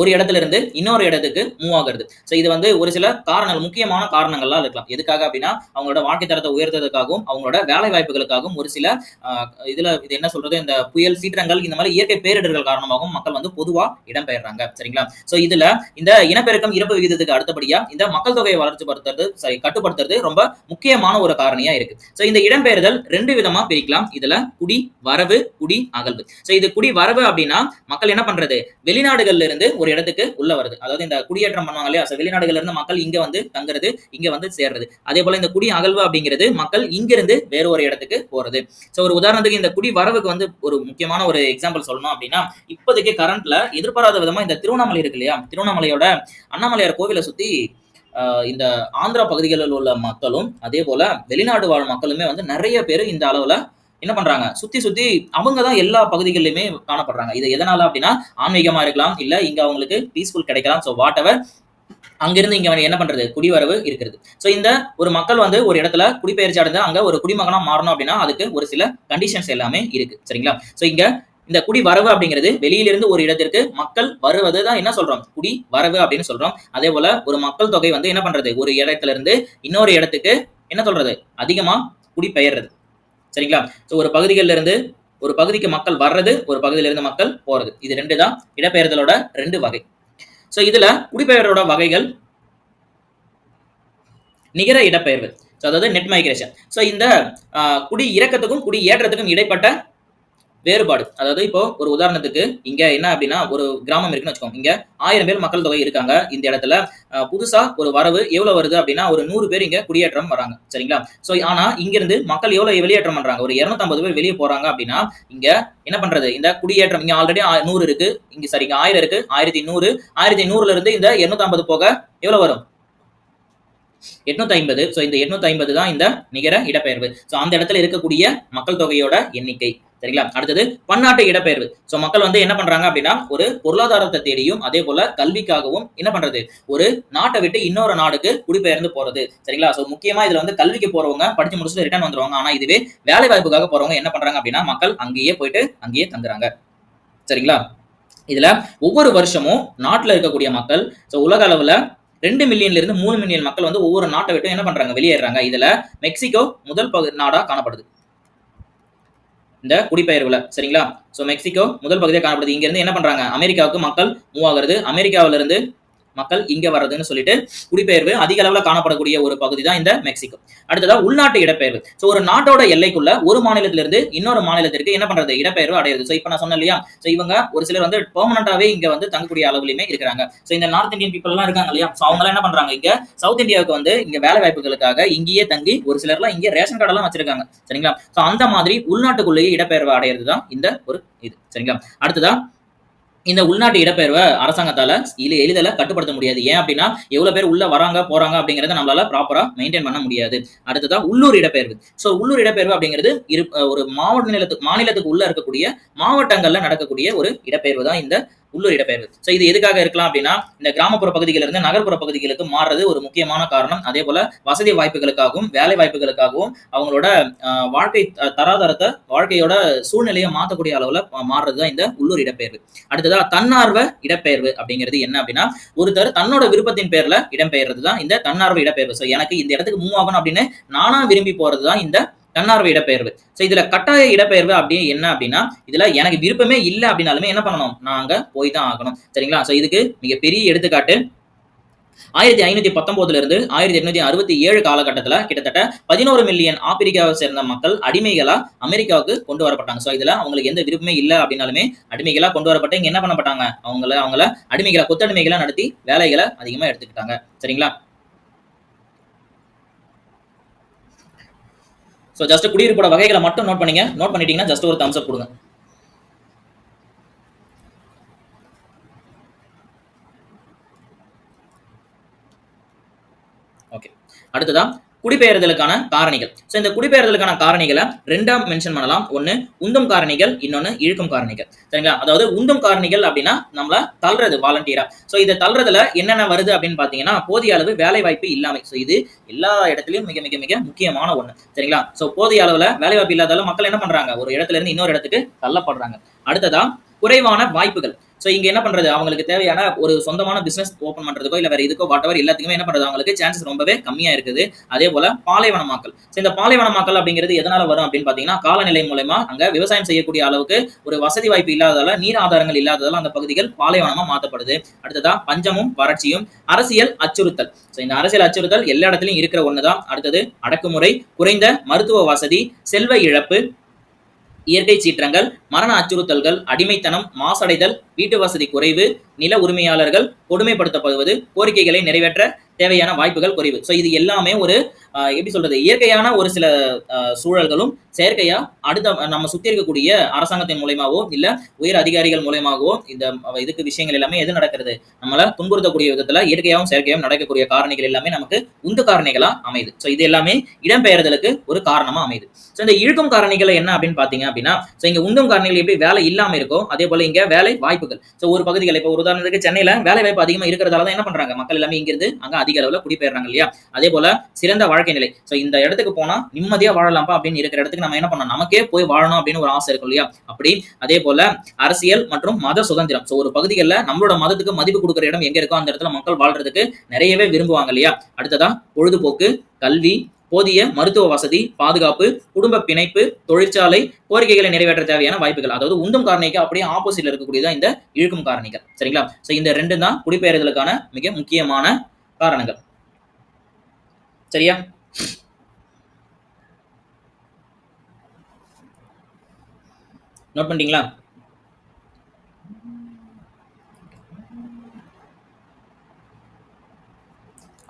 ஒரு இடத்துல இருந்து இன்னொரு இடத்துக்கு மூவ் ஆகுறது. ஸோ இது வந்து ஒரு சில காரணங்கள் முக்கியமான காரணங்கள்லாம் இருக்கலாம். எதுக்காக அப்படின்னா அவங்களோட வாழ்க்கை தரத்தை உயர்த்ததுக்காகவும் அவங்களோட வேலை வாய்ப்புகளுக்காகவும் ஒரு சில இதுல இது என்ன சொல்றது? இந்த புயல் சீற்றங்கள் இந்த மாதிரி இயற்கை பேரிடர்கள் காரணமாகவும் மக்கள் வந்து பொதுவா இடம்பெயர்றாங்க. சரிங்களா? ஸோ இதுல இந்த இனப்பெருக்கம் இறப்பு விகிதத்துக்கு அடுத்தபடியா இந்த மக்கள் தொகையை வளர்ச்சி படுத்துறது கட்டுப்படுத்துறது ரொம்ப முக்கியமான ஒரு காரணியா இருக்கு. ஸோ இந்த இடம்பெயர்தல் ரெண்டு விதமா பிரிக்கலாம். இதுல குடி வரவு குடி அகல்வு ஸோ இது குடி வரவு அப்படின்னா மக்கள் என்ன பண்றது? வெளிநாடுகள்ல இருந்து ஒரு இடத்துக்கு உள்ள வருது. அதாவது இந்த குடியேற்றம் பண்ணுவாங்க இல்லையா? வெளிநாடுகள்ல இருந்து மக்கள் இங்க வந்து தங்குறது இங்க வந்து சேர்றது. அதே போல இந்த குடி அகழ்வு அப்படிங்கிறது மக்கள் இங்கிருந்து வேற ஒரு இடத்துக்கு போறது. ஸோ ஒரு உதாரணத்துக்கு இந்த குடி வரவுக்கு வந்து ஒரு முக்கியமான ஒரு எக்ஸாம்பிள் சொல்லணும் அப்படின்னா இப்போதைக்கு கரண்ட்ல எதிர்பாராத விதமா இந்த திருவண்ணாமலை இருக்கு இல்லையா? திருவண்ணாமலையோட அண்ணாமலையார் கோவிலை சுத்தி ஆஹ் இந்த ஆந்திரா பகுதிகளில் உள்ள மக்களும் அதே போல வெளிநாடு வாழ் மக்களுமே வந்து நிறைய பேர் இந்த அளவுல என்ன பண்றாங்க? சுத்தி சுத்தி அவங்க தான் எல்லா பகுதிகளிலுமே காணப்படுறாங்க. இது எதனால அப்படின்னா ஆன்மீகமா இருக்கலாம் இல்ல இங்க அவங்களுக்கு பீஸ்ஃபுல் கிடைக்கலாம். ஸோ வாட் எவர் அங்கிருந்து இங்க என்ன பண்றது? குடிவரவு இருக்கிறது. ஸோ இந்த ஒரு மக்கள் வந்து ஒரு இடத்துல குடிபெயர்ச்சி அடைந்து அங்க ஒரு குடிமகனா மாறணும் அப்படின்னா அதுக்கு ஒரு சில கண்டிஷன்ஸ் எல்லாமே இருக்கு. சரிங்களா? ஸோ இங்க இந்த குடி வரவு அப்படிங்கிறது வெளியிலிருந்து ஒரு இடத்திற்கு மக்கள் வருவது தான் என்ன சொல்றோம்? குடி வரவு அப்படின்னு சொல்றோம். அதே போல ஒரு மக்கள் தொகை வந்து என்ன பண்றது? ஒரு இடத்துல இருந்து இன்னொரு இடத்துக்கு என்ன சொல்றது? அதிகமா குடிபெயர்றது. சரிங்களா? ஸோ ஒரு பகுதிகளில் இருந்து ஒரு பகுதிக்கு மக்கள் வர்றது ஒரு பகுதியிலிருந்து மக்கள் போறது. இது ரெண்டு தான். இடப்பெயர்தலோட ரெண்டு வகை. ஸோ இதுல குடிபெயரோட வகைகள் நிகர இடப்பெயர்வு. ஸோ அதாவது நெட் மைக்ரேஷன் ஸோ இந்த ஆஹ், குடி இறக்கத்துக்கும் குடி ஏற்றத்துக்கும் இடைப்பட்ட வேறுபாடு. அதாவது இப்போ ஒரு உதாரணத்துக்கு இங்க என்ன அப்படின்னா ஒரு கிராமம் இருக்குன்னு வச்சுக்கோங்க. இங்க ஆயிரம் பேர் மக்கள் தொகை இருக்காங்க இந்த இடத்துல. புதுசா ஒரு வரவு எவ்வளவு வருது அப்படின்னா ஒரு நூறு பேர் இங்க குடியேற்றம் வராங்க. சரிங்களா? ஸோ ஆனா இங்க இருந்து மக்கள் எவ்வளவு வெளியேற்றம் பண்றாங்க? ஒரு 250 பேர் வெளியே போறாங்க அப்படின்னா இங்க என்ன பண்றது? இந்த குடியேற்றம் இங்க ஆல்ரெடி நூறு இருக்கு. இங்க சரிங்க ஆயிரம் இருக்கு. ஆயிரத்தி நூறு. ஆயிரத்தி நூறுல இருந்து இந்த 250 போக எவ்வளவு வரும்? எட்நூத்தி ஐம்பது. ஸோ இந்த எட்நூத்தி ஐம்பது தான் இந்த நிகர இடப்பெயர்வு. ஸோ அந்த இடத்துல இருக்கக்கூடிய மக்கள் தொகையோட எண்ணிக்கை. சரிங்களா? அடுத்தது பன்னாட்டு இடப்பெயர்வு. ஸோ மக்கள் வந்து என்ன பண்றாங்க அப்படின்னா ஒரு பொருளாதாரத்தை தேடியும் அதே போல கல்விக்காகவும் என்ன பண்றது? ஒரு நாட்டை விட்டு இன்னொரு நாடுக்கு குடிபெயர்ந்து போறது. சரிங்களா? ஸோ முக்கியமா இதுல வந்து கல்விக்கு போறவங்க படிச்சு முடிச்சுட்டு ரிட்டர்ன் வந்துருவாங்க. ஆனா இதுவே வேலை வாய்ப்புக்காக போறவங்க என்ன பண்றாங்க அப்படின்னா மக்கள் அங்கேயே போயிட்டு அங்கேயே தங்குறாங்க. சரிங்களா? இதுல ஒவ்வொரு வருஷமும் நாட்டுல இருக்கக்கூடிய மக்கள் ஸோ உலக அளவுல ரெண்டு மில்லியன்ல இருந்து மூணு மில்லியன் மக்கள் வந்து ஒவ்வொரு நாட்டை விட்டு என்ன பண்றாங்க? வெளியேறாங்க இதுல மெக்சிகோ முதல் பகு நாடா காணப்படுது. இந்த குடிபெயர்வுல. சரிங்களா? ஸோ மெக்சிகோ முதல் பகுதியாக காணப்படுது. இங்க இருந்து என்ன பண்றாங்க? அமெரிக்காவுக்கு மக்கள் மூவ் ஆகுறது. அமெரிக்காவில இருந்து மக்கள் இங்க வர்றதுன்னு சொல்லிட்டு குடிபெயர்வு அதிக அளவுல காணப்படக்கூடிய ஒரு பகுதி தான் இந்த மெக்சிகோ. அடுத்ததா உள்நாட்டு இடப்பெயர்வு. ஸோ ஒரு நாட்டோட எல்லைக்குள்ள ஒரு மாநிலத்திலிருந்து இன்னொரு மாநிலத்திற்கு என்ன பண்றது? இடப்பெயர்வு அடையிறது ஸோ இப்போ நான் சொன்னேன் இல்லையா? ஸோ இவங்க ஒரு சிலர் வந்து பெர்மனண்டாவே இங்க வந்து தங்கக்கூடிய அளவுலையுமே இருக்கிறாங்க. ஸோ இந்த நார்த் இந்தியன் பீப்புள் எல்லாம் இருக்காங்க இல்லையா? ஸோ அவங்க என்ன பண்றாங்க? இங்க சவுத் இந்தியாவுக்கு வந்து இங்க வேலை வாய்ப்புகளுக்காக இங்கேயே தங்கி ஒரு சிலர்லாம் இங்கே ரேஷன் கார்டெல்லாம் வச்சிருக்காங்க. சரிங்களா? ஸோ அந்த மாதிரி உள்நாட்டுக்குள்ளேயே இடப்பெயர்வு அடையிறது தான் இந்த ஒரு இது. சரிங்களா? அடுத்ததா இந்த உள்நாட்டு இடப்பெயர்வை அரசாங்கத்தால இல்ல எளிதில் கட்டுப்படுத்த முடியாது. ஏன் அப்படின்னா எவ்வளவு பேர் உள்ள வராங்க போறாங்க அப்படிங்கறத நம்மளால ப்ராப்பரா மெயின்டைன் பண்ண முடியாது. அடுத்ததா உள்ளூர் இடப்பெயர்வு ஸோ உள்ளூர் இடப்பெயர்வு அப்படிங்கிறது இரு ஒரு மாவட்ட நிலத்துக்கு மாநிலத்துக்கு உள்ள இருக்கக்கூடிய மாவட்டங்கள்ல நடக்கக்கூடிய ஒரு இடப்பெயர்வு தான் இந்த உள்ளூர் இடப்பெயர்வு ஸோ இது எதுக்காக இருக்கலாம் அப்படின்னா இந்த கிராமப்புற பகுதிகளில் இருந்து நகர்ப்புற பகுதிகளுக்கு மாறுறது ஒரு முக்கியமான காரணம். அதே போல வசதி வாய்ப்புகளுக்காகவும் வேலை வாய்ப்புகளுக்காகவும் அவங்களோட வாழ்க்கை தராதரத்தை வாழ்க்கையோட சூழ்நிலையை மாற்றக்கூடிய அளவில் மாறுறது தான் இந்த உள்ளூர் இடப்பெயர்வு அடுத்ததா தன்னார்வ இடப்பெயர்வு அப்படிங்கிறது என்ன அப்படின்னா ஒருத்தர் தன்னோட விருப்பத்தின் பேரில் இடம்பெயர்றது தான் இந்த தன்னார்வ இடப்பெயர்வு ஸோ எனக்கு இந்த இடத்துக்கு மூவ் ஆகணும் அப்படின்னு நானா விரும்பி போறது தான் இந்த தன்னார்வ இடப்பெயர்வு. ஸோ இதுல கட்டாய இடப்பெயர்வு அப்படின்னு என்ன அப்படின்னா இதுல எனக்கு விருப்பமே இல்லை அப்படின்னாலுமே என்ன பண்ணணும்? நாங்க போய் தான் ஆகணும். சரிங்களா? ஸோ இதுக்கு மிகப்பெரிய எடுத்துக்காட்டு ஆயிரத்தி ஐநூத்தி பத்தொன்பதுல இருந்து ஆயிரத்தி எண்ணூத்தி அறுபத்தி ஏழு காலகட்டத்துல கிட்டத்தட்ட பதினோரு மில்லியன் ஆப்பிரிக்காவை சேர்ந்த மக்கள் அடிமைகளா அமெரிக்காவுக்கு கொண்டு வரப்பட்டாங்க. ஸோ இதுல அவங்களுக்கு எந்த விருப்பமே இல்லை அப்படின்னாலுமே அடிமைகளா கொண்டு வரப்பட்டு இங்க என்ன பண்ணப்பட்டாங்க? அவங்கள அவங்கள அடிமைகளை கொத்தடிமைகளை நடத்தி வேலைகளை அதிகமா எடுத்துக்கிட்டாங்க. சரிங்களா? ஸோ ஜஸ்ட் குடியிருப்போட வகைகளை மட்டும் நோட் பண்ணீங்க. நோட் பண்ணிட்டீங்கன்னா ஜஸ்ட் ஒரு தம்ஸ் அப் கொடுங்க. ஓகே அடுத்ததா குடிபெயர்தலுக்கான காரணிகள். ஸோ இந்த குடிபெயர்தலுக்கான காரணிகளை ரெண்டா மென்ஷன் பண்ணலாம். ஒன்று உந்தம் காரணிகள் இன்னொன்று இழுக்கும் காரணிகள். சரிங்களா? அதாவது உந்தம் காரணிகள் அப்படின்னா நம்மள தள்ளுறது வாலண்டியரா ஸோ இதை தள்ளுறதுல என்னென்ன வருது அப்படின்னு பார்த்தீங்கன்னா போதிய அளவு வேலை வாய்ப்பு இல்லாமல் ஸோ இது எல்லா இடத்துலையும் மிக மிக மிக முக்கியமான ஒன்று சரிங்களா? ஸோ போதிய அளவில் வேலை வாய்ப்பு இல்லாதால மக்கள் என்ன பண்றாங்க? ஒரு இடத்துல இருந்து இன்னொரு இடத்துக்கு தள்ளப்படுறாங்க. அடுத்ததா குறைவான வாய்ப்புகள். ஸோ இங்கே என்ன பண்றது? அவங்களுக்கு தேவையான ஒரு சொந்தமான பிசினஸ் ஓப்பன் பண்றதுக்கோ இல்ல வேற இதுக்கோ வாட் எல்லாத்துக்குமே என்ன பண்றது? அவங்களுக்கு சான்சஸ் ரொம்பவே கம்மியா இருக்குது. அதே போல பாலைவனமாக்கல் ஸோ இந்த பாலைவனமாக்கல் அப்படிங்கிறது எதனால வரும் அப்படின்னு பாத்தீங்கன்னா காலநிலை மூலமா அங்க விவசாயம் செய்யக்கூடிய அளவுக்கு ஒரு வசதி வாய்ப்பு இல்லாததால நீர் ஆதாரங்கள் இல்லாததால அந்த பகுதிகள் பாலைவனமா மாற்றப்படுது. அடுத்ததா பஞ்சமும் வறட்சியும் அரசியல் அச்சுறுத்தல். ஸோ இந்த அரசியல் அச்சுறுத்தல் எல்லா இடத்துலையும் இருக்கிற ஒண்ணுதான். அடுத்தது அடக்குமுறை குறைந்த மருத்துவ வசதி செல்வ இழப்பு இயற்கை சீற்றங்கள் மரண அச்சுறுத்தல்கள் அடிமைத்தனம் மாசடைதல் வீட்டு வசதி குறைவு நில உரிமையாளர்கள் கொடுமைப்படுத்தப்படுவது கோரிக்கைகளை நிறைவேற்ற தேவையான வாய்ப்புகள் குறைவு. ஸோ இது எல்லாமே ஒரு எப்படி சொல்றது? இயற்கையான ஒரு சில சூழல்களும் செயற்கையா அடுத்த நம்ம சுத்தி இருக்கக்கூடிய அரசாங்கத்தின் மூலயமாவோ இல்ல உயர் அதிகாரிகள் மூலயமாகவோ இந்த இதுக்கு விஷயங்கள் எல்லாமே எது நடக்கிறது? நம்மள துன்புறுத்தக்கூடிய விதத்துல இயற்கையாகவும் செயற்கையாகவும் நடக்கக்கூடிய காரணிகள் எல்லாமே நமக்கு உந்து காரணிகளா அமையுது. ஸோ இது எல்லாமே இடம்பெயர்தலுக்கு ஒரு காரணமா அமையுது. ஸோ இந்த இழுக்கும் காரணிகள் என்ன அப்படின்னு பாத்தீங்க அப்படின்னா ஸோ இங்க உந்தும் காரணிகள் எப்படி வேலை இல்லாம இருக்கோ அதே போல இங்க வேலை வாய்ப்புகள். ஸோ ஒரு பகுதிகள் இப்போ ஒரு உதாரணத்துக்கு சென்னையில வேலை வாய்ப்பு அதிகமா இருக்கிறதால தான் என்ன பண்றாங்க? மக்கள் எல்லாமே இங்கிருந்து அங்க அதிக அளவுல குடிபெயர்றாங்க இல்லையா? அதே போல சிறந்த வாழ்க்கை நிலை. ஸோ இந்த இடத்துக்கு போனா நிம்மதியா வாழலாம்ப்பா அப்படின்னு இருக்கிற இடத்துக்கு நம்ம என்ன பண்ணோம் நமக்கே போய் வாழணும் அப்படின்னு ஒரு ஆசை இருக்கும் இல்லையா? அப்படி அதே போல அரசியல் மற்றும் மத சுதந்திரம். ஸோ ஒரு பகுதிகளில் நம்மளோட மதத்துக்கு மதிப்பு கொடுக்குற இடம் எங்க இருக்கோ அந்த இடத்துல மக்கள் வாழ்றதுக்கு நிறையவே விரும்புவாங்க இல்லையா? அடுத்ததா பொழுதுபோக்கு கல்வி போதிய மருத்துவ வசதி பாதுகாப்பு குடும்ப பிணைப்பு தொழிற்சாலை கோரிக்கைகளை நிறைவேற்ற தேவையான வாய்ப்புகள். அதாவது உந்தும் காரணிக்கு அப்படியே ஆப்போசிட்ல இருக்கக்கூடியதான் இந்த இழுக்கும் காரணிகள். சரிங்களா? சோ இந்த ரெண்டு தான் குடிபெயர்தலுக்கான மிக முக்கியமான காரணங்கள். சரியா? நோட் பண்ணிட்டீங்களா?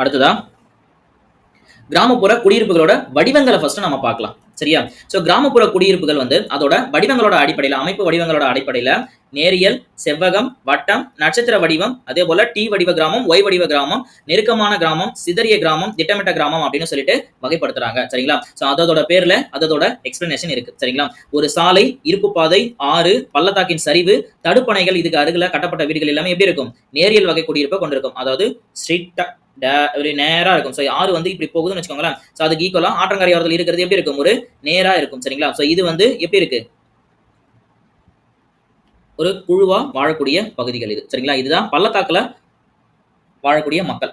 அடுத்ததா? கிராமப்புற குடியிருப்புகளோட வடிவங்களை ஃபர்ஸ்ட் நம்ம பார்க்கலாம். சரியா? சோ கிராமப்புற குடியிருப்புகள் வந்து அதோட வடிவங்களோட அடிப்படையில அமைப்பு வடிவங்களோட அடிப்படையில நேரியல் செவ்வகம் வட்டம் நட்சத்திர வடிவம் அதே போல டி வடிவ கிராமம் ஒய் வடிவ கிராமம் நெருக்கமான கிராமம் சிதறிய கிராமம் திட்டமிட்ட கிராமம் அப்படின்னு சொல்லிட்டு வகைப்படுத்துறாங்க. சரிங்களா? சோ அதோட பேர்ல அதோட எக்ஸ்பிளனேஷன் இருக்கு. சரிங்களா? ஒரு சாலை இருப்பு பாதை ஆறு பள்ளத்தாக்கின் சரிவு தடுப்பணைகள் இதுக்கு அருகில கட்டப்பட்ட வீடுகள் எல்லாமே எப்படி இருக்கும்? நேரியல் வகை குடியிருப்பை கொண்டிருக்கும். அதாவது ஸ்ட்ரீட்டா ஒரு நேரா இருக்கும். ஸோ ஆறு வந்து இப்படி போகுதுன்னு வச்சுக்கோங்களேன். ஸோ அதுக்கு ஈக்குவலா ஆற்றங்கரையோரத்தில் இருக்கிறது எப்படி இருக்கும்? ஒரு நேரா இருக்கும். சரிங்களா? ஸோ இது வந்து எப்படி இருக்கு? ஒரு குழுவா வாழக்கூடிய பகுதிகள் இது. சரிங்களா? இதுதான் பள்ளத்தாக்குல வாழக்கூடிய மக்கள்.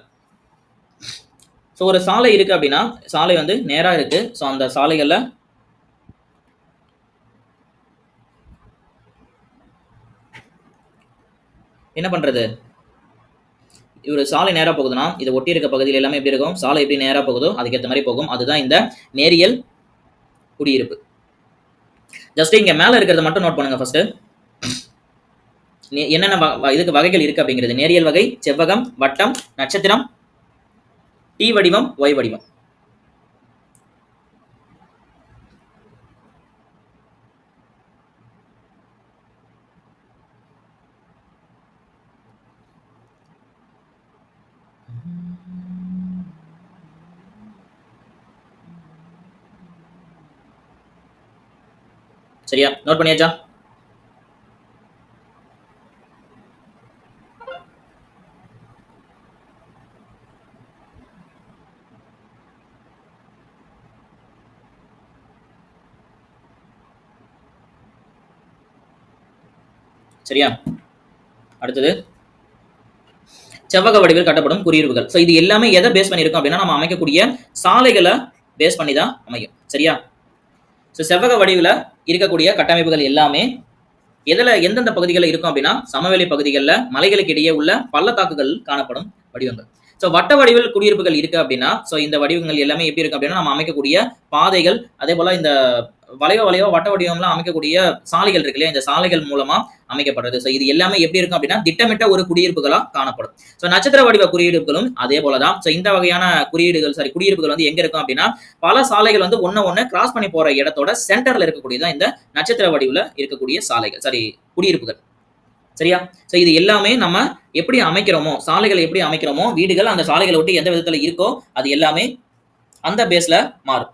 ஸோ ஒரு சாலை இருக்கு அப்படின்னா சாலை வந்து நேரா இருக்கு. ஸோ அந்த சாலைகள்ல என்ன பண்றது? ஒரு சாலை நேரா போகுதுன்னா இதை ஒட்டி இருக்க பகுதியில் எல்லாமே எப்படி இருக்கும்? சாலை எப்படி நேரா போகுதோ அதுக்கேற்ற மாதிரி போகும். அதுதான் இந்த நேரியல் குடியிருப்பு. ஜஸ்ட் இங்க மேல இருக்கிறத மட்டும் நோட் பண்ணுங்க ஃபர்ஸ்ட் என்னென்ன வ- இதுக்கு வகைகள் இருக்கு அப்படிங்கிறது. நேரியல் வகை செவ்வகம் வட்டம் நட்சத்திரம் டி வடிவம் ஒய் வடிவம். சரியா? நோட் பண்ணியாச்சா? சரியா? அடுத்தது. செவ்வக வடிவில் கட்டப்படும் குடியிருப்புகள் ஸோ இது எல்லாமே எதை பேஸ் பண்ணியிருக்கோம் அப்படின்னா நம்ம அமைக்கக்கூடிய சாலைகளை பேஸ் பண்ணி தான் அமையும். சரியா? ஸோ செவ்வக வடிவில் இருக்கக்கூடிய கட்டமைப்புகள் எல்லாமே எதுல எந்தெந்த பகுதிகளில் இருக்கும் அப்படின்னா சமவெளி பகுதிகளில் மலைகளுக்கு இடையே உள்ள பள்ளத்தாக்குகள் காணப்படும் வடிவங்கள். ஸோ வட்ட வடிவில் குடியிருப்புகள் இருக்கு அப்படின்னா ஸோ இந்த வடிவங்கள் எல்லாமே எப்படி இருக்கு அப்படின்னா நம்ம அமைக்கக்கூடிய பாதைகள் அதே போல இந்த வளைவ வளைவ வட்ட வடிவம்லாம் அமைக்கக்கூடிய சாலைகள் இருக்கு இல்லையா? இந்த சாலைகள் மூலமா அமைக்கப்படுறது. ஸோ இது எல்லாமே எப்படி இருக்கும் அப்படின்னா திட்டமிட்ட ஒரு குடியிருப்புகளா காணப்படும். ஸோ நட்சத்திர வடிவ குறியீடுகளும் அதே போலதான். ஸோ இந்த வகையான குறியீடுகள் சாரி குடியிருப்புகள் வந்து எங்க இருக்கும் அப்படின்னா பல சாலைகள் வந்து ஒன்னு ஒன்னு கிராஸ் பண்ணி போற இடத்தோட சென்டர்ல இருக்கக்கூடியதான் இந்த நட்சத்திர வடிவுல இருக்கக்கூடிய சாலைகள் சாரி குடியிருப்புகள். சரியா? ஸோ இது எல்லாமே நம்ம எப்படி அமைக்கிறோமோ சாலைகளை எப்படி அமைக்கிறோமோ வீடுகள் அந்த சாலைகளை விட்டு எந்த விதத்துல இருக்கோ அது எல்லாமே அந்த பேஸ்ல மாறும்.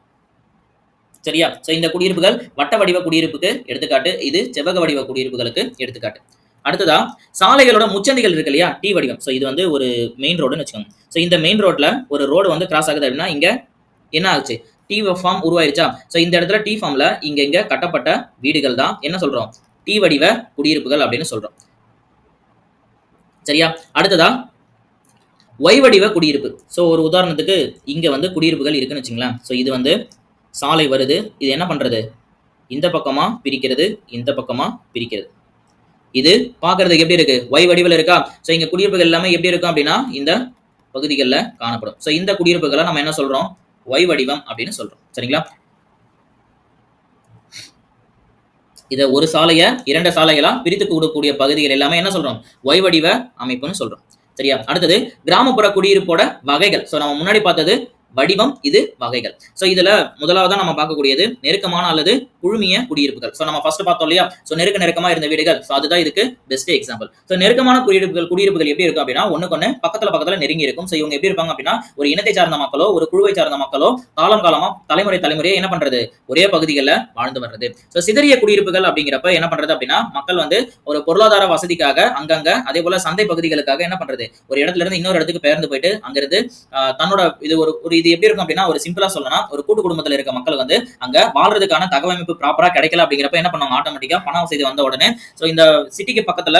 சரியா? சோ இந்த குடியிருப்புகள் வட்ட வடிவ குடியிருப்புக்கு எடுத்துக்காட்டு. இது செவ்வக வடிவ குடியிருப்புகளுக்கு எடுத்துக்காட்டு. அடுத்ததா சாலைகளோட முச்சந்திகள் இருக்கு இல்லையா? டி வடிவம். சோ இது வந்து ஒரு மெயின் ரோடுன்னு வச்சுக்கோங்க. சோ இந்த மெயின் ரோட்ல ஒரு ரோடு வந்து கிராஸ் ஆகுது அப்படின்னா இங்க என்ன ஆகுச்சு டி ஃபார்ம் உருவாயிருச்சா? சோ இந்த இடத்துல டி ஃபார்ம்ல இங்க இங்க கட்டப்பட்ட வீடுகள் தான் என்ன சொல்றோம்? டி வடிவ குடியிருப்புகள் அப்படின்னு சொல்றோம். சரியா? அடுத்ததா ஒய் வடிவ குடியிருப்பு. ஸோ ஒரு உதாரணத்துக்கு இங்க வந்து குடியிருப்புகள் இருக்குன்னு வச்சுங்களேன் ஸோ இது வந்து சாலை வருது இது என்ன பண்றது? இந்த பக்கமா பிரிக்கிறது இந்த பக்கமா பிரிக்கிறது. இது பார்க்கறதுக்கு எப்படி இருக்கு? ஒய் வடிவில் இருக்கா? ஸோ இங்க குடியிருப்புகள் எல்லாமே எப்படி இருக்கும் அப்படின்னா இந்த பகுதிகளில் காணப்படும். ஸோ இந்த குடியிருப்புகளை நம்ம என்ன சொல்றோம்? ஒய் வடிவம் அப்படின்னு சொல்றோம். சரிங்களா? இதை ஒரு சாலையை இரண்டு சாலைகளாக பிரித்து கூடக்கூடிய பகுதிகள் எல்லாமே என்ன சொல்றோம்? ஒய் வடிவ அமைப்புன்னு சொல்றோம். சரியா? அடுத்தது கிராமப்புற குடியிருப்போட வகைகள். ஸோ நம்ம முன்னாடி பார்த்தது வடிவம் இது வகைகள். ஸோ இதுல முதலாவதா நம்ம பார்க்கக்கூடியது நெருக்கமான அல்லது குழுமிய குடியிருப்புகள். ஸோ நம்ம ஃபர்ஸ்ட் பார்த்தோம் இல்லையா? ஸோ நெருக்க நெருக்கமா இருந்த வீடுகள். ஸோ அதுதான் இதுக்கு பெஸ்ட் எக்ஸாம்பிள் ஸோ நெருக்கமான குடியிருப்புகள் குடியிருப்புகள் எப்படி இருக்கும் அப்படின்னா ஒண்ணுக்கு ஒண்ணு பக்கத்துல பக்கத்துல நெருங்கி இருக்கும். ஸோ இவங்க எப்படி இருப்பாங்க அப்படின்னா ஒரு இனத்தை சார்ந்த மக்களோ ஒரு குழுவை சார்ந்த மக்களோ காலம் காலமா தலைமுறை தலைமுறையை என்ன பண்றது? ஒரே பகுதிகளில் வாழ்ந்து வர்றது. ஸோ சிதறிய குடியிருப்புகள் அப்படிங்கிறப்ப என்ன பண்றது அப்படின்னா மக்கள் வந்து ஒரு பொருளாதார வசதிக்காக அங்கங்க அதே போல சந்தை பகுதிகளுக்காக என்ன பண்றது? ஒரு இடத்துல இருந்து இன்னொரு இடத்துக்கு பெயர்ந்து போயிட்டு அங்கிருந்து ஆஹ், தன்னோட இது ஒரு ஒரு இது எப்படி இருக்கும் அப்படின்னா ஒரு சிம்பிளா சொல்லலாம் ஒரு கூட்டு குடும்பத்துல இருக்க மக்கள் வந்து அங்க வாழ்றதுக்கான தகவமைப்பு ப்ராப்பரா கிடைக்கல அப்படிங்கிறப்ப என்ன பண்ணுவாங்க? ஆட்டோமேட்டிக்கா பண வசதி வந்த உடனே ஸோ இந்த சிட்டிக்கு பக்கத்துல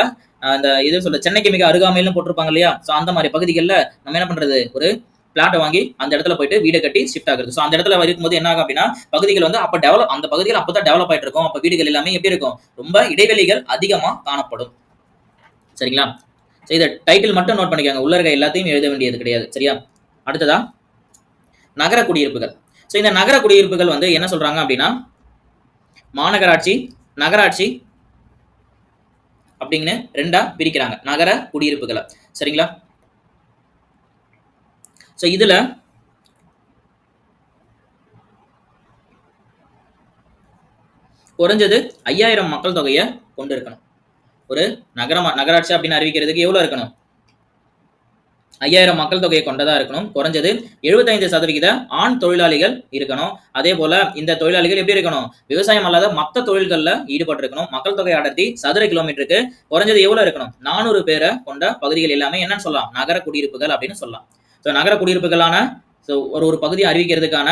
அந்த இது சொல்ல சென்னைக்கு மிக அருகாமையிலும் போட்டிருப்பாங்க இல்லையா? ஸோ அந்த மாதிரி பகுதிகளில் நம்ம என்ன பண்றது? ஒரு பிளாட்டை வாங்கி அந்த இடத்துல போயிட்டு வீடு கட்டி ஷிஃப்ட் ஆகுது ஸோ அந்த இடத்துல இருக்கும்போது என்ன ஆகும் அப்படின்னா பகுதிகள் வந்து அப்போ டெவலப் அந்த பகுதிகள் அப்போ தான் டெவலப் ஆயிட்டு இருக்கும். அப்போ வீடுகள் எல்லாமே எப்படி இருக்கும்? ரொம்ப இடைவெளிகள் அதிகமாக காணப்படும். சரிங்களா? ஸோ இதை டைட்டில் மட்டும் நோட் பண்ணிக்கோங்க. உள்ள இருக்க எல்லாத்தையும் எழுத வேண்டியது கிடையாது. சரியா? அடுத்ததா நகர குடியிருப்புகள். ஸோ இந்த நகர குடியிருப்புகள் வந்து என்ன சொல்றாங்க அப்படின்னா மாநகராட்சி நகராட்சி அப்படின்னு ரெண்டா பிரிக்கிறாங்க. நகர குடியிருப்புகளை. சரிங்களா? ஸோ இதுல குறைஞ்சது ஐயாயிரம் மக்கள் தொகையை கொண்டு இருக்கணும் ஒரு நகரமா நகராட்சி அப்படின்னு அறிவிக்கிறதுக்கு எவ்வளோ இருக்கணும்? ஐயாயிரம் மக்கள் தொகையை கொண்டதா இருக்கணும். குறைஞ்சது எழுபத்தைந்து சதவிகித ஆண் தொழிலாளிகள் இருக்கணும். அதே போல இந்த தொழிலாளிகள் எப்படி இருக்கணும்? விவசாயம் அல்லாத மற்ற தொழில்களில் ஈடுபட்டிருக்கணும். மக்கள் தொகை அடர்த்தி சதுர கிலோமீட்டருக்கு குறைஞ்சது எவ்வளவு இருக்கணும்? நானூறு பேரை கொண்ட பகுதிகள் எல்லாமே என்னன்னு சொல்லலாம். நகர குடியிருப்புகள் அப்படின்னு சொல்லலாம். ஸோ நகர குடியிருப்புகளான ஸோ ஒரு ஒரு பகுதியை அறிவிக்கிறதுக்கான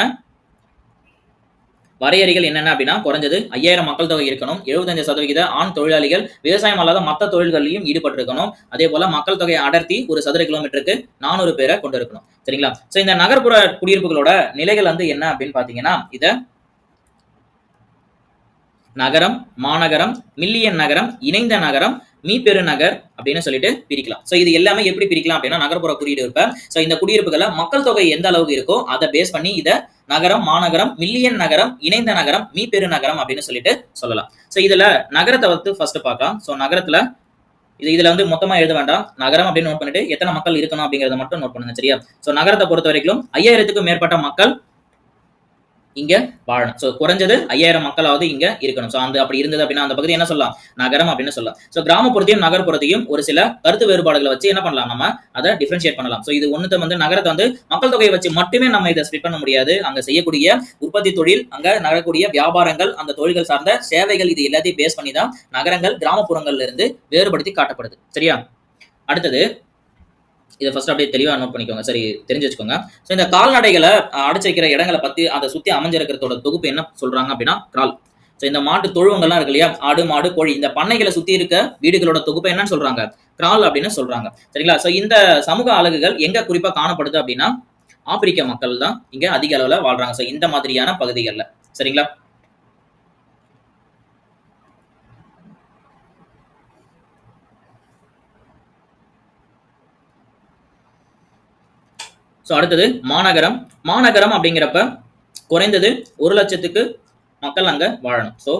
வரையறைகள் என்னென்ன அப்படின்னா குறைஞ்சது ஐயாயிரம் மக்கள் தொகை இருக்கணும் எழுபத்தஞ்சு சதவிகித ஆண் தொழிலாளிகள் விவசாயம் அல்லாத மற்ற தொழில்களையும் ஈடுபட்டு இருக்கணும் அதே போல மக்கள் தொகை அடர்த்தி ஒரு சதுர கிலோமீட்டருக்கு நானூறு பேரை கொண்டு இருக்கணும். சரிங்களா? சோ இந்த நகர்ப்புற குடியிருப்புகளோட நிலைகள் வந்து என்ன அப்படின்னு பாத்தீங்கன்னா இத நகரம் மாநகரம் மில்லியன் நகரம் இணைந்த நகரம் மீ பெருநகர் அப்படின்னு சொல்லிட்டு பிரிக்கலாம். சோ இது எல்லாமே எப்படி பிரிக்கலாம் அப்படின்னா நகர்ப்புற இருப்பேன் சோ இந்த குடியிருப்புகளை மக்கள் தொகை எந்த அளவுக்கு இருக்கோ அதை பேஸ் பண்ணி இதை நகரம் மாநகரம் மில்லியன் நகரம் இணைந்த நகரம் மீ பெருநகரம் அப்படின்னு சொல்லிட்டு சொல்லலாம். சோ இதுல நகரத்தை வந்து ஃபர்ஸ்ட் பார்க்கலாம். சோ நகரத்துல இது இதுல வந்து மொத்தமா எழுத வேண்டாம். நகரம் அப்படின்னு நோட் பண்ணிட்டு எத்தனை மக்கள் இருக்கணும் அப்படிங்கறத மட்டும் நோட் பண்ணுங்க சரியா? சோ நகரத்தை பொறுத்த வரைக்கும் ஐயாயிரத்துக்கும் மேற்பட்ட மக்கள் இங்க வாழணும் சோ குறைஞ்சது ஐயாயிரம் மக்களாவது இங்க இருக்கணும். சோ அந்த அப்படி இருந்தது அப்படின்னா அந்த பகுதி என்ன சொல்லலாம்? நகரம் அப்படின்னு சொல்லலாம். சோ கிராமப்புறத்தையும் நகர்ப்புறத்தையும் ஒரு சில கருத்து வேறுபாடுகளை வச்சு என்ன பண்ணலாம்? நம்ம அதை டிஃபரன்ஷியேட் பண்ணலாம். சோ இது ஒண்ணுத்த வந்து நகரத்தை வந்து மக்கள் தொகையை வச்சு மட்டுமே நம்ம இதை ஸ்பிட் பண்ண முடியாது. அங்க செய்யக்கூடிய உற்பத்தி தொழில் அங்க நடக்கக்கூடிய வியாபாரங்கள் அந்த தொழில்கள் சார்ந்த சேவைகள் இது எல்லாத்தையும் பேஸ் பண்ணி தான் நகரங்கள் கிராமப்புறங்கள்ல இருந்து வேறுபடுத்தி காட்டப்படுது. சரியா? அடுத்தது இதை ஃபர்ஸ்ட் அப்படியே தெளிவாக நோட் பண்ணிக்கோங்க. சரி தெரிஞ்சு வச்சுக்கோங்க ஸோ இந்த கால்நடைகளை அடைச்சிருக்கிற அடைச்சு வைக்கிற இடங்களை பத்தி அதை சுத்தி அமைஞ்சிருக்கிறதோட தொகுப்பு என்ன சொல்றாங்க அப்படின்னா கிரால் ஸோ இந்த மாட்டு தொழுவங்கள்லாம் இருக்கு இல்லையா? ஆடு மாடு கோழி இந்த பண்ணைகளை சுத்தி இருக்க வீடுகளோட தொகுப்பை என்னன்னு சொல்றாங்க? கிரால் அப்படின்னு சொல்றாங்க. சரிங்களா? ஸோ இந்த சமூக அலகுகள் எங்க குறிப்பா காணப்படுது அப்படின்னா ஆப்பிரிக்க மக்கள் தான் இங்க அதிக அளவுல வாழ்றாங்க. ஸோ இந்த மாதிரியான பகுதிகளில். சரிங்களா? ஸோ அடுத்தது மாநகரம். மாநகரம் அப்படிங்கிறப்ப குறைந்தது ஒரு லட்சத்துக்கு மக்கள் அங்க வாழணும். ஸோ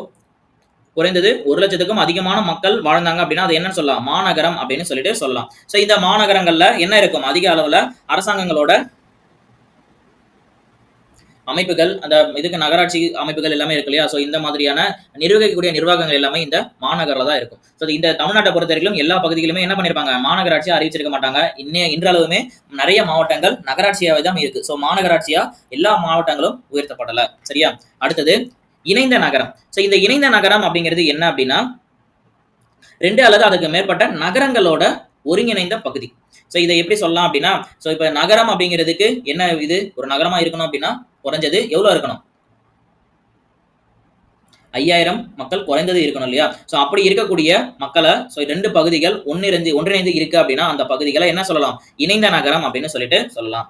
குறைந்தது ஒரு லட்சத்துக்கும் அதிகமான மக்கள் வாழ்ந்தாங்க அப்படின்னா அது என்னன்னு சொல்லலாம்? மாநகரம் அப்படின்னு சொல்லிட்டு சொல்லலாம். ஸோ இந்த மாநகரங்கள்ல என்ன இருக்கும்? அதிக அளவுல அரசாங்கங்களோட அமைப்புகள் அந்த இதுக்கு நகராட்சி அமைப்புகள் எல்லாமே இருக்கு இல்லையா? ஸோ இந்த மாதிரியான நிர்வகிக்கக்கூடிய நிர்வாகங்கள் எல்லாமே இந்த மாநகரில் தான் இருக்கும். ஸோ இந்த தமிழ்நாட்டை பொறுத்த வரைக்கும் எல்லா பகுதிகளுமே என்ன பண்ணியிருப்பாங்க மாநகராட்சி அறிவிச்சிருக்க மாட்டாங்க. இன்னே இன்றளவுமே நிறைய மாவட்டங்கள் நகராட்சியாகவே தான் இருக்கு. ஸோ மாநகராட்சியாக எல்லா மாவட்டங்களும் உயர்த்தப்படலை. சரியா? அடுத்தது இணைந்த நகரம். ஸோ இந்த இணைந்த நகரம் அப்படிங்கிறது என்ன அப்படின்னா ரெண்டு அல்லது அதுக்கு மேற்பட்ட நகரங்களோட ஒருங்கிணைந்த பகுதி. ஸோ இதை எப்படி சொல்லலாம் அப்படின்னா ஸோ இப்போ நகரம் அப்படிங்கிறதுக்கு என்ன இது? ஒரு நகரமா இருக்கணும் அப்படின்னா குறைஞ்சது எவ்வளோ இருக்கணும்? ஐயாயிரம் மக்கள் குறைந்தது இருக்கணும் இல்லையா? ஸோ அப்படி இருக்கக்கூடிய மக்களை ஸோ ரெண்டு பகுதிகள் ஒன்றிணைந்து ஒன்றிணைந்து இருக்கு அப்படின்னா அந்த பகுதிகளை என்ன சொல்லலாம்? இணைந்த நகரம் அப்படின்னு சொல்லிட்டு சொல்லலாம்.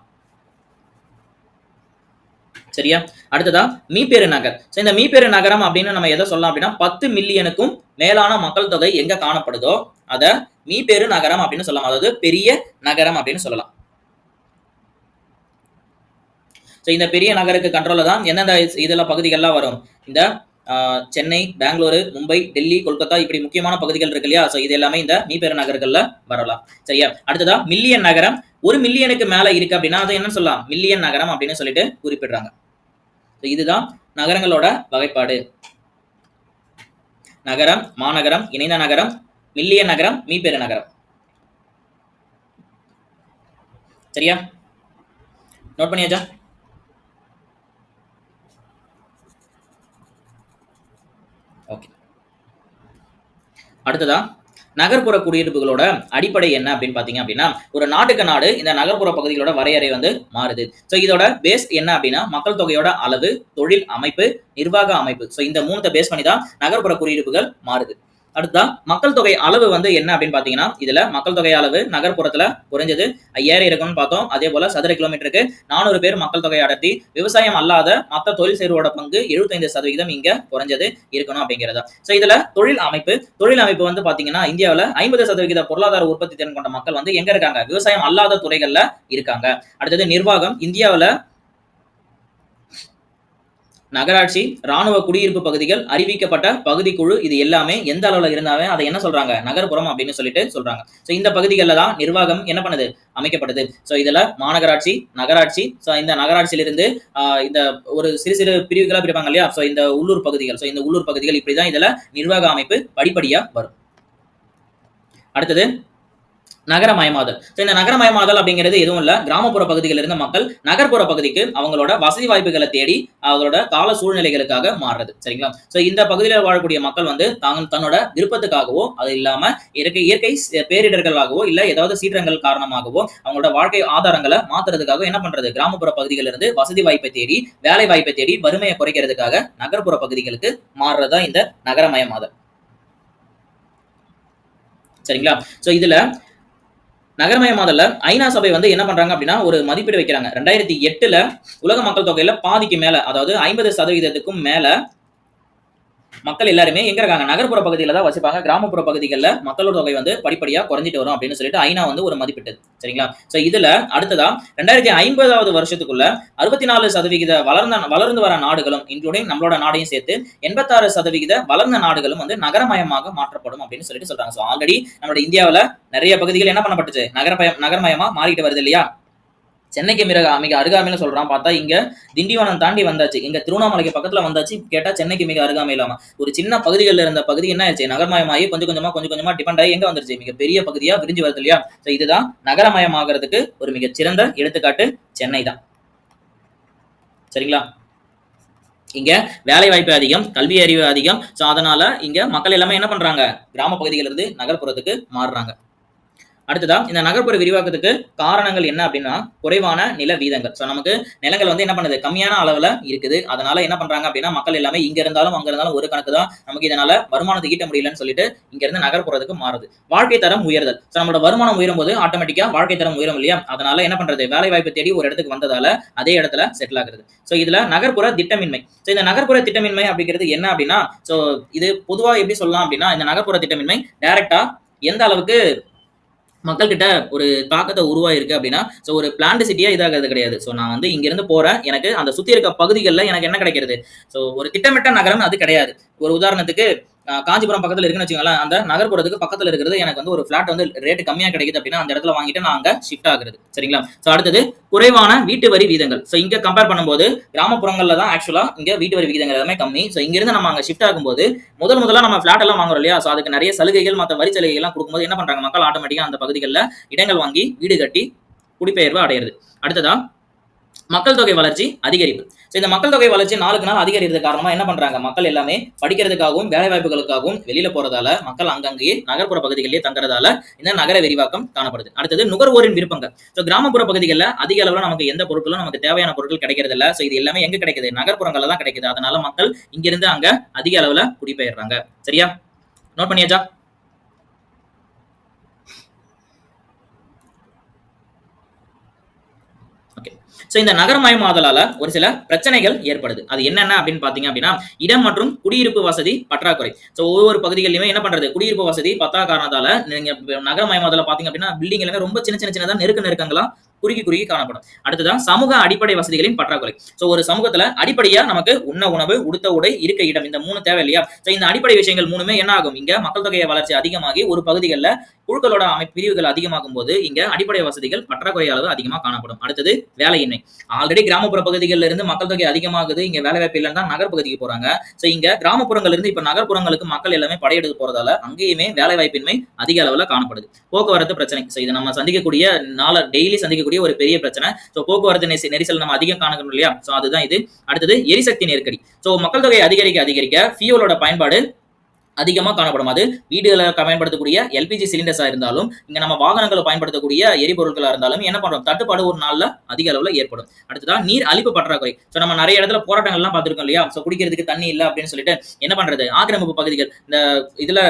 சரியா? அடுத்ததா மீப்பேறு நகர். ஸோ இந்த மீப்பேறு நகரம் அப்படின்னு நம்ம எதை சொல்லலாம் அப்படின்னா பத்து மில்லியனுக்கும் மேலான மக்கள் தொகை எங்க காணப்படுதோ அதை மீப்பேரு நகரம் அப்படின்னு சொல்லலாம். அதாவது பெரிய நகரம் அப்படின்னு சொல்லலாம். ஸோ இந்த பெரிய நகருக்கு கண்ட்ரோலில் தான் எந்தெந்த இதில் பகுதிகள்லாம் வரும்? இந்த ஆஹ், சென்னை பெங்களூரு மும்பை டெல்லி கொல்கத்தா இப்படி முக்கியமான பகுதிகள் இருக்கு இல்லையா? ஸோ இது எல்லாமே இந்த மீபெரு நகரங்களில் வரலாம். சரியா? அடுத்ததா மில்லியன் நகரம். ஒரு மில்லியனுக்கு மேல இருக்கு அப்படின்னா அதை என்ன சொல்லலாம்? மில்லியன் நகரம் அப்படின்னு சொல்லிட்டு குறிப்பிடுறாங்க. ஸோ இதுதான் நகரங்களோட வகைப்பாடு. நகரம் மாநகரம் இணைந்த நகரம் மில்லியன் நகரம் மீப்பெரு நகரம். சரியா? நோட் பண்ணியாச்சா ஓகே அடுத்ததா நகர்ப்புற குடியிருப்புகளோட அடிப்படை என்ன அப்படின்னு பாத்தீங்க அப்படின்னா ஒரு நாட்டுக்கு நாடு இந்த நகர்ப்புற பகுதிகளோட வரையறை வந்து மாறுது. ஸோ இதோட பேஸ் என்ன அப்படின்னா மக்கள் தொகையோட அளவு தொழில் அமைப்பு நிர்வாக அமைப்பு. ஸோ இந்த மூணு பேஸ் பண்ணி தான் நகர்ப்புற குடியிருப்புகள் மாறுது. அடுத்ததா மக்கள் தொகை அளவு வந்து என்ன அப்படின்னு பாத்தீங்கன்னா இதுல மக்கள் தொகை அளவு நகர்ப்புறத்துல குறைஞ்சது ஐயாயிரம் இருக்கும்னு பார்த்தோம். அதே போல சதுர கிலோமீட்டருக்கு நானூறு பேர் மக்கள் தொகை அடர்த்தி விவசாயம் அல்லாத மற்ற தொழில் சேர்வோட பங்கு எழுபத்தைந்து சதவீதம் இங்க குறைஞ்சது இருக்கணும் அப்படிங்கிறதா. சோ இதுல தொழில் அமைப்பு தொழில் அமைப்பு வந்து பாத்தீங்கன்னா இந்தியாவில ஐம்பது சதவீத பொருளாதார உற்பத்தி திறன் கொண்ட மக்கள் வந்து எங்க இருக்காங்க? விவசாயம் அல்லாத துறைகள்ல இருக்காங்க. அடுத்தது நிர்வாகம் இந்தியாவுல நகராட்சி ராணுவ குடியிருப்பு பகுதிகள் அறிவிக்கப்பட்ட பகுதி குழு இது எல்லாமே எந்த அளவுல இருந்தாவே அதை என்ன சொல்றாங்க? நகர்ப்புறம் அப்படின்னு சொல்லிட்டு சொல்றாங்க. ஸோ இந்த பகுதிகளில் தான் நிர்வாகம் என்ன பண்ணுது? அமைக்கப்படுது ஸோ இதுல மாநகராட்சி நகராட்சி ஸோ இந்த நகராட்சியிலிருந்து ஆஹ், இந்த ஒரு சிறு சிறு பிரிவுகளா பிரிப்பாங்க இல்லையா? ஸோ இந்த உள்ளூர் பகுதிகள் ஸோ இந்த உள்ளூர் பகுதிகள் இப்படிதான் இதுல நிர்வாக அமைப்பு படிப்படியா வரும். அடுத்தது நகரமயமாதல். ஸோ இந்த நகரமயமாதல் அப்படிங்கிறது எதுவும் இல்ல. கிராமப்புற பகுதிகளில் இருந்த மக்கள் நகர்ப்புற பகுதிக்கு அவங்களோட வசதி வாய்ப்புகளை தேடி அவங்களோட கால சூழ்நிலைகளுக்காக மாறுறது. சரிங்களா? ஸோ இந்த பகுதியில் வாழக்கூடிய மக்கள் வந்து தாங்க தன்னோட விருப்பத்துக்காகவோ அது இல்லாம இயற்கை இயற்கை பேரிடர்களாகவோ இல்ல ஏதாவது சீற்றங்கள் காரணமாகவோ அவங்களோட வாழ்க்கை ஆதாரங்களை மாத்துறதுக்காக என்ன பண்றது? கிராமப்புற பகுதிகளில் இருந்து வசதி வாய்ப்பை தேடி வேலை வாய்ப்பை தேடி வறுமையை குறைக்கிறதுக்காக நகர்ப்புற பகுதிகளுக்கு மாறுறதா இந்த நகரமயமாதல். சரிங்களா? ஸோ இதுல நகரமயமாதல்ல ஐநா சபை வந்து என்ன பண்றாங்க அப்படின்னா ஒரு மதிப்பீடு வைக்கிறாங்க. ரெண்டாயிரத்தி எட்டுல உலக மக்கள் தொகையில பாதிக்கு மேல அதாவது ஐம்பது சதவீதத்துக்கும் மேல மக்கள் எல்லாருமே எங்க இருக்காங்க? நகர்ப்புற பகுதியில தான் வசிப்பாங்க. கிராமப்புற பகுதிகளில் மக்களோட தொகை வந்து படிப்படியா குறைஞ்சிட்டு வரும் அப்படின்னு சொல்லிட்டு ஐநா வந்து ஒரு மதிப்பிட்டது. சரிங்களா? சோ இதுல அடுத்ததா ரெண்டாயிரத்தி ஐம்பதாவது வருஷத்துக்குள்ள அறுபத்தி நாலு சதவிகித வளர்ந்த வளர்ந்து வர நாடுகளும் இன்க்ளூடிங் நம்மளோட நாடையும் சேர்த்து எண்பத்தாறு சதவிகித வளர்ந்த நாடுகளும் வந்து நகரமயமாக மாற்றப்படும் அப்படின்னு சொல்லிட்டு சொல்றாங்க. ஸோ ஆல்ரெடி நம்மளோட இந்தியாவுல நிறைய பகுதிகள் என்ன பண்ணப்பட்டுச்சு? நகரமயம் நகரமயமா மாறிட்டு வருது இல்லையா? சென்னைக்கு மிக மிக அருகாமையில சொல்றான். பார்த்தா இங்க திண்டிவனம் தாண்டி வந்தாச்சு. இங்க திருவண்ணாமலைக்கு பக்கத்துல வந்தாச்சு. கேட்டா சென்னைக்கு மிக அருகாமையிலாம ஒரு சின்ன பகுதிகளில் இருந்த பகுதி என்ன ஆயிடுச்சு நகர்மயமாகி கொஞ்சம் கொஞ்சமா கொஞ்சம் கொஞ்சமா டிபெண்ட் ஆகி எங்க வந்துருச்சு? மிக பெரிய பகுதியா விரிஞ்சு வருது இல்லையா? ஸோ இதுதான் நகரமயமாகிறதுக்கு ஒரு மிக சிறந்த எடுத்துக்காட்டு சென்னை தான். சரிங்களா? இங்க வேலை வாய்ப்பு அதிகம் கல்வி அறிவு அதிகம். ஸோ அதனால இங்க மக்கள் எல்லாமே என்ன பண்றாங்க? கிராம பகுதியிலிருந்து நகர்ப்புறத்துக்கு மாறுறாங்க. அடுத்ததா இந்த நகர்ப்புற விரிவாக்கத்துக்கு காரணங்கள் என்ன அப்படின்னா குறைவான நில வீதங்கள். ஸோ நமக்கு நிலங்கள் வந்து என்ன பண்ணுது? கம்மியான அளவில் இருக்குது. அதனால என்ன பண்றாங்க அப்படின்னா மக்கள் எல்லாமே இங்க இருந்தாலும் அங்க இருந்தாலும் ஒரு கணக்கு தான் நமக்கு இதனால வருமானத்தை ஈட்ட முடியலன்னு சொல்லிட்டு இங்க இருந்து நகர்ப்புறத்துக்கு மாறுது. வாழ்க்கை தரம் உயர்தல். ஸோ நம்மளோட வருமானம் உயரும் போது ஆட்டோமேட்டிக்கா வாழ்க்கை தரம் உயரும் இல்லையா? அதனால என்ன பண்றது? வேலை வாய்ப்பு தேடி ஒரு இடத்துக்கு வந்ததால அதே இடத்துல செட்டில் ஆகுறது. ஸோ இதுல நகர்ப்புற திட்டமின்மை. ஸோ இந்த நகர்ப்புற திட்டமின்மை அப்படிங்கிறது என்ன அப்படின்னா ஸோ இது பொதுவாக எப்படி சொல்லலாம் அப்படின்னா இந்த நகர்ப்புற திட்டமின்மை டைரக்டா எந்த அளவுக்கு மக்கள்கிட்ட ஒரு தாக்கத்தை உருவாயிருக்கு அப்படின்னா ஸோ ஒரு பிளான்ட் சிட்டியாக இதாகிறது கிடையாது. ஸோ நான் வந்து இங்கிருந்து போறேன். எனக்கு அந்த சுத்தி இருக்க பகுதிகளில் எனக்கு என்ன கிடைக்கிறது? ஸோ ஒரு திட்டமிட்ட நகரம் அது கிடையாது. ஒரு உதாரணத்துக்கு காஞ்சிபுரம் பக்கத்துல இருக்குன்னு வச்சுக்கோங்களேன் அந்த நகர்ப்புறத்துக்கு பக்கத்துல இருக்கிறது எனக்கு வந்து ஒரு ஃபிளாட் வந்து ரேட்டு கம்மியா கிடைக்குது அப்படின்னா அந்த இடத்துல வாங்கிட்டு நான் ஷிஃப்ட் ஆகுறது. சரிங்களா? ஸோ அடுத்தது குறைவான வீட்டு வரி வீதங்கள். ஸோ இங்க கம்பேர் பண்ணும்போது கிராமப்புறங்கள்ல தான் ஆக்சுவலா இங்க வீட்டு வரி விகிதங்கள் எல்லாமே கம்மி. ஸோ இங்கிருந்து நம்ம அங்க ஷிஃப்ட் ஆகும்போது முதல் முதல்ல நம்ம ஃபிளாட் எல்லாம் வாங்குறோம் இல்லையா? ஸோ அதுக்கு நிறைய சலுகைகள் மற்ற வரி சலுகைகள் எல்லாம் கொடுக்கும்போது என்ன பண்றாங்க மக்கள்? ஆட்டோமேட்டிக்கா அந்த பகுதிகளில் இடங்கள் வாங்கி வீடு கட்டி குடிபெயர்வு அடையிறது. அடுத்ததா மக்கள் தொகை வளர்ச்சி அதிகரிப்பு. ஸோ இந்த மக்கள் தொகை வளர்ச்சி நாளுக்கு நாள் அதிகரிக்கிறது காரணமாக என்ன பண்றாங்க? மக்கள் எல்லாமே படிக்கிறதுக்காகவும் வேலை வாய்ப்புகளுக்காகவும் வெளியில போறதால மக்கள் அங்கங்கேயே நகர்ப்புற பகுதிகளிலே தங்குறதால இந்த நகர விரிவாக்கம் காணப்படுது. அடுத்தது நுகர்வோரின் விருப்பங்கள். ஸோ கிராமப்புற பகுதிகளில் அதிக அளவில் நமக்கு எந்த பொருட்களும் நமக்கு தேவையான பொருட்கள் கிடைக்கிறது இல்லை ஸோ இது எல்லாமே எங்க கிடைக்குது? நகர்ப்புறங்களில் தான் கிடைக்குது. அதனால மக்கள் இங்கிருந்து அங்க அதிக அளவில் குடிபெயர்றாங்க. சரியா? நோட் பண்ணியாச்சா? ஸோ இந்த நகரமயமாதலால ஒரு சில பிரச்சனைகள் ஏற்படுது. அது என்னென்ன அப்படின்னு பார்த்தீங்க அப்படின்னா இடம் மற்றும் குடியிருப்பு வசதி பற்றாக்குறை. ஸோ ஒவ்வொரு பகுதிகளிலுமே என்ன பண்றது? குடியிருப்பு வசதி பத்தா காரணத்தால நீங்க நகரமயமாதல பார்த்தீங்க அப்படின்னா பில்டிங் எல்லாமே ரொம்ப சின்ன சின்ன சின்னதாக நெருக்க நெருக்கங்களா குறுகி குறுகி காணப்படும். அடுத்ததான் சமூக அடிப்படை வசதிகளின் பற்றாக்குறை. ஸோ ஒரு சமூகத்துல அடிப்படையா நமக்கு உண்ண உணவு உடுத்த உடை இருக்க இடம் இந்த மூணு தேவை இல்லையா? ஸோ இந்த அடிப்படை விஷயங்கள் மூணுமே என்ன ஆகும்? இங்க மக்கள் தொகையை வளர்ச்சி அதிகமாகி ஒரு பகுதிகளில் குழுக்களோட அமைப்பு பிரிவுகள் அதிகமாகும் போது இங்க அடிப்படை வசதிகள் பற்றாக்குறை அளவு அதிகமாக காணப்படும். அடுத்தது வேலையின்மை ஆல்ரெடி கிராமப்புற பகுதிகளில் இருந்து மக்கள் தொகை அதிகமாகுது. இங்க வேலை வாய்ப்பு இல்லைன்னு தான் நகர்பகுதிக்கு போறாங்க. ஸோ இங்க கிராமப்புறங்கள் இருந்து இப்ப நகர்ப்புறங்களுக்கு மக்கள் எல்லாமே படையெடுத்து போறதால அங்கேயுமே வேலை வாய்ப்பின்மை அதிக அளவுல காணப்படுது. போக்குவரத்து பிரச்சனை. ஸோ இதை நம்ம சந்திக்கக்கூடிய நாள டெய்லி சந்திக்கக்கூடிய ஒரு பெரிய பிரச்சனை. ஸோ போக்குவரத்து நெரிசல் நம்ம அதிகம் காணணும் இல்லையா? ஸோ அதுதான் இது. அடுத்தது எரிசக்தி நெருக்கடி. ஸோ மக்கள் தொகை அதிகரிக்க அதிகரிக்க ஃபியூலோட பயன்பாடு அதிகமாக காணப்படும். அது வீடுகளை பயன்படுத்தக்கூடிய எல்பிஜி சிலிண்டர்ஸாக இருந்தாலும் இங்கே நம்ம வாகனங்களை பயன்படுத்தக்கூடிய எரிபொருட்களாக இருந்தாலும் என்ன பண்ணுறோம் தட்டுப்பாடு ஒரு நாளில் அதிக அளவில் ஏற்படும். அடுத்ததான் நீர் அழிப்பு பற்றாக்குறை. ஸோ நம்ம நிறைய இடத்துல போராட்டங்கள்லாம் பார்த்துருக்கோம் இல்லையா? ஸோ குடிக்கிறதுக்கு தண்ணி இல்லை அப்படின்னு சொல்லிட்டு என்ன பண்ணுறது ஆக்கிரமிப்பு பகுதிகள் இந்த இதில்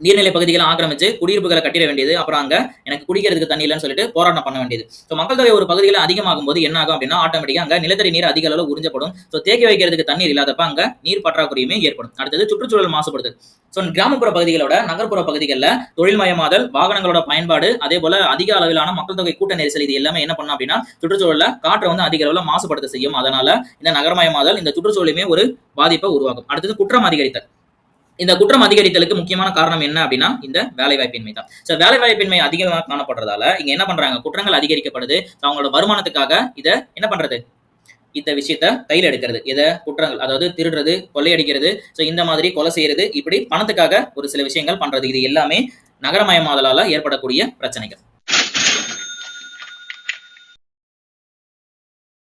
நீர்நிலை பகுதிகளை ஆக்கிரமிச்சு குடியிருப்புகளை கட்டிட வேண்டியது அப்புறம் அங்க எனக்கு குடிக்கிறதுக்கு தண்ணி இல்லைன்னு சொல்லிட்டு போராட்டம் பண்ண வேண்டியது. ஸோ மக்கள் தொகை ஒரு பகுதியில் அதிகமாகும் போது என்ன ஆகும் அப்படின்னா ஆட்டோமேட்டிக்கா அங்க நிலத்தடி நீர் அதிக அளவு உறிஞ்சப்படும். ஸோ தேக்கி வைக்கிறதுக்கு தண்ணீர் இல்லாதப்ப அங்க நீர் பற்றாக்குறையுமே ஏற்படும். அடுத்தது சுற்றுச்சூழல் மாசுபடுதல். ஸோ கிராமப்புற பகுதிகளோட நகர்ப்புற பகுதிகளில் தொழில்மயமாதல் வாகனங்களோட பயன்பாடு அதே போல அதிக அளவிலான மக்கள் தொகை கூட்ட நெரிசல் இது எல்லாமே என்ன பண்ணும் அப்படின்னா சுற்றுச்சூழல காற்றை வந்து அதிக அளவில் மாசுபடுத்த செய்யும். அதனால இந்த நகரமயமாதல் இந்த சுற்றுச்சூழலுமே ஒரு பாதிப்பை உருவாகும் அடுத்தது குற்றம் அதிகரித்தல் இந்த குற்றம் அதிகரித்தலுக்கு முக்கியமான காரணம் என்ன அப்படின்னா இந்த வேலைவாய்ப்பின்மை தான் ஸோ வேலைவாய்ப்பின்மை அதிகமாக காணப்படுறதால இங்க என்ன பண்றாங்க? குற்றங்கள் அதிகரிக்கப்படுது. அவங்களோட வருமானத்துக்காக இதை என்ன பண்றது? இந்த விஷயத்த கையில் எடுக்கிறது. இதை குற்றங்கள் அதாவது திருடுறது கொள்ளையடிக்கிறது ஸோ இந்த மாதிரி கொலை செய்யறது இப்படி பணத்துக்காக ஒரு சில விஷயங்கள் பண்றது. இது எல்லாமே நகரமயமாதலால ஏற்படக்கூடிய பிரச்சனைகள்.